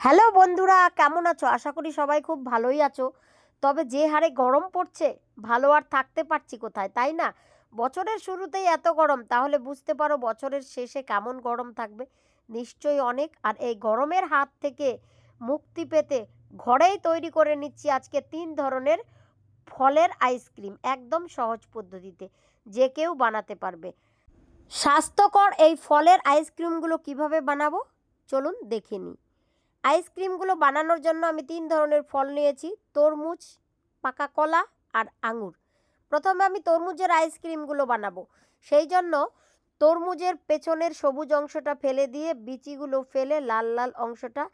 Hello বন্ধুরা, কেমন আছো? আশা করি সবাই খুব ভালোই আছো। তবে যে হারে গরম পড়ছে, ভালো আর থাকতে পারছি কোথায়, তাই না? বছরের শুরুতেই এত গরম, তাহলে বুঝতে পারো বছরের শেষে কেমন গরম থাকবে। নিশ্চয়ই অনেক, আর এই গরমের হাত থেকে মুক্তি পেতে ঘরেই তৈরি করে নিচ্ছি আজকে তিন ধরনের ফলের আইসক্রিম, একদম সহজ পদ্ধতিতে, যে কেউ বানাতে পারবে। স্বাস্থ্যকর এই ফলের আইসক্রিমগুলো কীভাবে বানাবো? চলুন দেখে নিই। আইসক্রিমগুলো বানানোর জন্য আমি তিন ধরনের ফল নিয়েছি, তরমুজ, পাকা কলা আর আঙুর। প্রথমে আমি তরমুজের আইসক্রিমগুলো বানাবো। সেই জন্য তরমুজের পেছনের সবুজ অংশটা ফেলে দিয়ে বিচিগুলো ফেলে লাল লাল অংশটা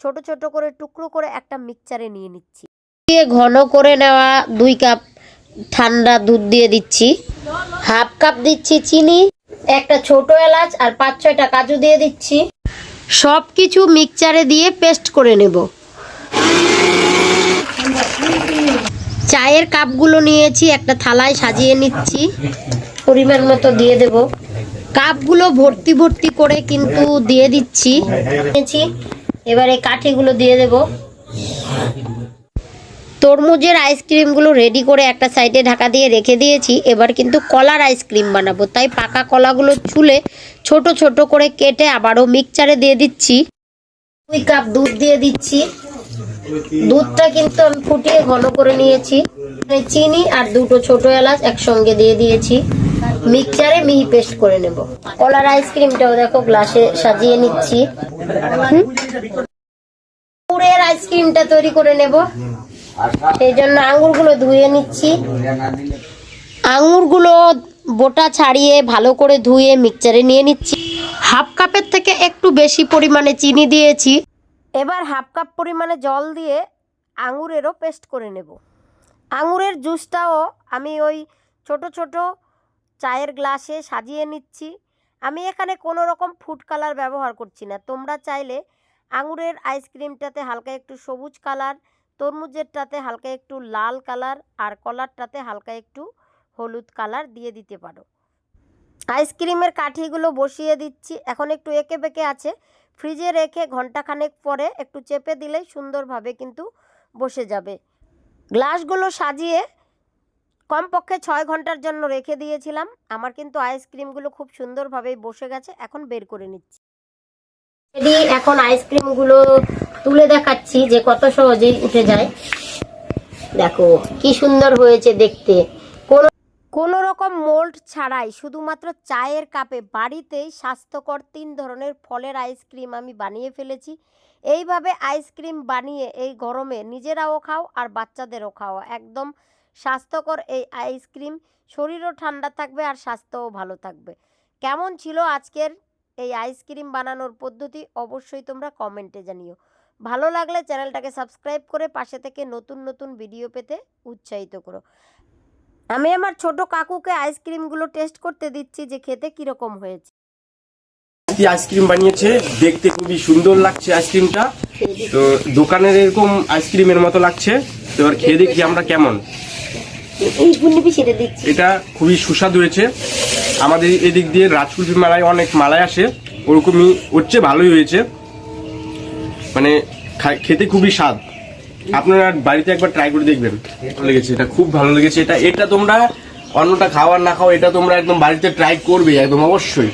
ছোট ছোট করে টুকরো করে একটা মিক্সচারে নিয়ে নিচ্ছি। দিয়ে ঘন করে নেওয়া দুই কাপ ঠান্ডা দুধ দিয়ে দিচ্ছি। হাফ কাপ দিচ্ছি চিনি, একটা ছোট এলাচ আর পাঁচ ছয়টা কাজু দিয়ে দিচ্ছি। সব কিছু মিক্সচারে দিয়ে পেস্ট করে নেব। চায়ের কাপগুলো নিয়েছি, একটা থালায় সাজিয়ে নিচ্ছি। পরিমাণ মতো দিয়ে দেব। কাপগুলো ভর্তি ভর্তি করে কিন্তু দিয়ে দিচ্ছি। এবারে কাঠিগুলো দিয়ে দেব। তরমুজের আইসক্রিমগুলো রেডি করে একটা সাইডে ঢাকা দিয়ে রেখে দিয়েছি। এবার কিন্তু কলার আইসক্রিম বানাবো। তাই পাকা কলাগুলো ছুলে ছোট ছোট করে কেটে আবারও মিক্সচারে দিয়ে দিচ্ছি। দুই কাপ দুধ দিয়ে দিচ্ছি। দুধটা কিন্তু আমি ফুটিয়ে ঘন করে নিয়েছি। চিনি আর দুটো ছোট এলাচ একসঙ্গে দিয়ে দিয়েছি। মিক্সচারে মিহি পেস্ট করে নেব। কলার আইসক্রিমটাও দেখো গ্লাসে সাজিয়ে নিচ্ছি? পুরের আইসক্রিমটা তৈরি করে নেব। সেই জন্য আঙ্গুরগুলো ধুয়ে নিচ্ছি। আঙুরগুলো বোটা ছাড়িয়ে ভালো করে ধুয়ে মিক্সচারে নিয়ে নিচ্ছি। হাফ কাপের থেকে একটু বেশি পরিমাণে চিনি দিয়েছি। এবার হাফ কাপ পরিমাণে জল দিয়ে আঙুরেরও পেস্ট করে নেব। আঙুরের জুসটাও আমি ওই ছোট ছোট চায়ের গ্লাসে সাজিয়ে নিচ্ছি। আমি এখানে কোনো রকম ফুড কালার ব্যবহার করছি না। তোমরা চাইলে আঙুরের আইসক্রিমটাতে হালকা একটু সবুজ কালার তরমুজেরটাতে হালকা একটু লাল কালার আর কলারটাতে হালকা একটু হলুদ কালার দিয়ে দিতে পারো। আইসক্রিমের কাঠিগুলো বসিয়ে দিচ্ছি। এখন একটু এঁকে বেঁকে আছে। ফ্রিজে রেখে ঘন্টাখানেক পরে একটু চেপে দিলেই সুন্দরভাবে কিন্তু বসে যাবে। গ্লাসগুলো সাজিয়ে কমপক্ষে ছয় ঘণ্টার জন্য রেখে দিয়েছিলাম। আমার কিন্তু আইসক্রিমগুলো খুব সুন্দরভাবেই বসে গেছে। এখন বের করে নিচ্ছি। এখন আইসক্রিমগুলো তুলে দেখাচ্ছি যে কত সহজেই উঠে যায়। দেখো, কি সুন্দর হয়েছে দেখতে। কোনো কোনো রকম মোল্ড ছাড়াই শুধুমাত্র চায়ের কাপে বাড়িতেই স্বাস্থ্যকর তিন ধরনের ফলের আইসক্রিম আমি বানিয়ে ফেলেছি। এইভাবে আইসক্রিম বানিয়ে এই গরমে নিজেরাও খাও আর বাচ্চাদেরও খাও। একদম স্বাস্থ্যকর এই আইসক্রিম শরীরও ঠান্ডা থাকবে আর স্বাস্থ্যও ভালো থাকবে। কেমন ছিল আজকের এই আইসক্রিম বানানোর পদ্ধতি? অবশ্যই তোমরা কমেন্টে জানিও। ভালো লাগলে চ্যানেলটাকে সাবস্ক্রাইব করে পাশে থেকে নতুন নতুন ভিডিও পেতে উৎসাহিত করো। আমি আমার ছোট কাকুকে আইসক্রিমগুলো টেস্ট করতে দিচ্ছি যে খেতে কীরকম হয়েছে। আইসক্রিম বানিয়েছে? দেখতে খুবই সুন্দর লাগছে আইসক্রিমটা। তো দোকানের এরকম আইসক্রিমের মতো লাগছে। তো এবার খেয়ে দেখি আমরা কেমন। এটা খুবই সুস্বাদু হয়েছে। আমাদের এদিক দিয়ে রাজকুলফি মেলায় অনেক মালায় আসে। ওরকমই হচ্ছে ভালোই হয়েছে। মানে খেতে খুবই স্বাদ। আপনারা বাড়িতে একবার ট্রাই করে দেখবেন। ভালো লেগেছে, এটা খুব ভালো লেগেছে। এটা এটা তোমরা অন্যটা খাওয়ার না খাও এটা তোমরা একদম বাড়িতে ট্রাই করবে একদম অবশ্যই।